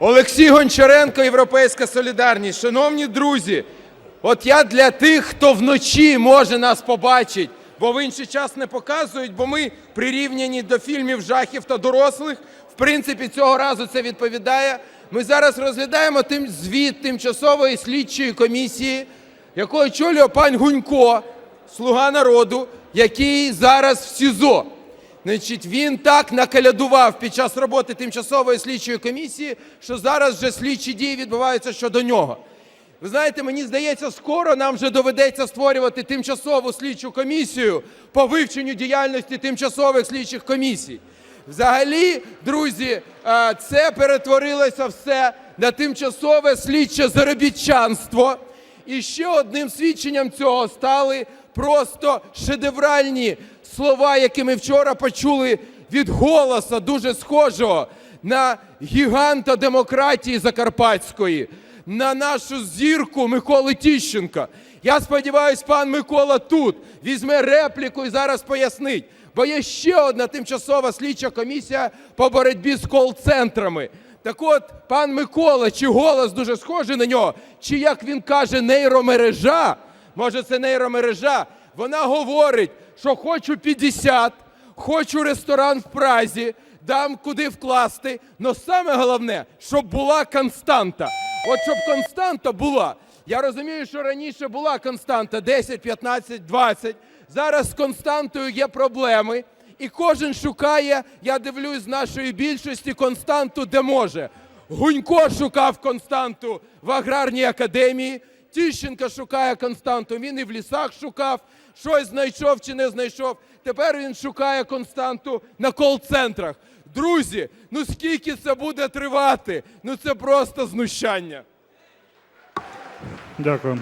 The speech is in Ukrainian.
Олексій Гончаренко, Європейська Солідарність. Шановні друзі, от я для тих, хто вночі може нас побачити, бо в інший час не показують, бо ми прирівняні до фільмів жахів та дорослих. В принципі, цього разу це відповідає. Ми зараз розглядаємо тим звіт тимчасової слідчої комісії, яку очолює пан Гунько, слуга народу, який зараз в СІЗО. Значить, він так накалядував під час роботи тимчасової слідчої комісії, що зараз вже слідчі дії відбуваються щодо нього. Ви знаєте, мені здається, скоро нам вже доведеться створювати тимчасову слідчу комісію по вивченню діяльності тимчасових слідчих комісій. Взагалі, друзі, е, це перетворилося все на тимчасове слідче заробітчанство. І ще одним свідченням цього стали просто шедевральні слова, які ми вчора почули від голоса, дуже схожого на гіганта демократії Закарпатської, на нашу зірку Миколи Тіщенка. Я сподіваюся, пан Микола тут візьме репліку і зараз пояснить. Бо є ще одна тимчасова слідча комісія по боротьбі з кол-центрами. Так от, пан Микола, чи голос дуже схожий на нього, чи як він каже, нейромережа, може це нейромережа, вона говорить, що хочу 50, хочу ресторан в Празі, дам куди вкласти. але саме головне, щоб була константа. От щоб константа була. Я розумію, що раніше була константа 10, 15, 20. Зараз з константою є проблеми. І кожен шукає, я дивлюсь з нашої більшості, константу, де може. Гунько шукав константу в аграрній академії, Тіщенко шукає константу, він і в лісах шукав, щось знайшов чи не знайшов. Тепер він шукає константу на кол-центрах. Друзі, ну скільки це буде тривати? Ну це просто знущання. Дякую.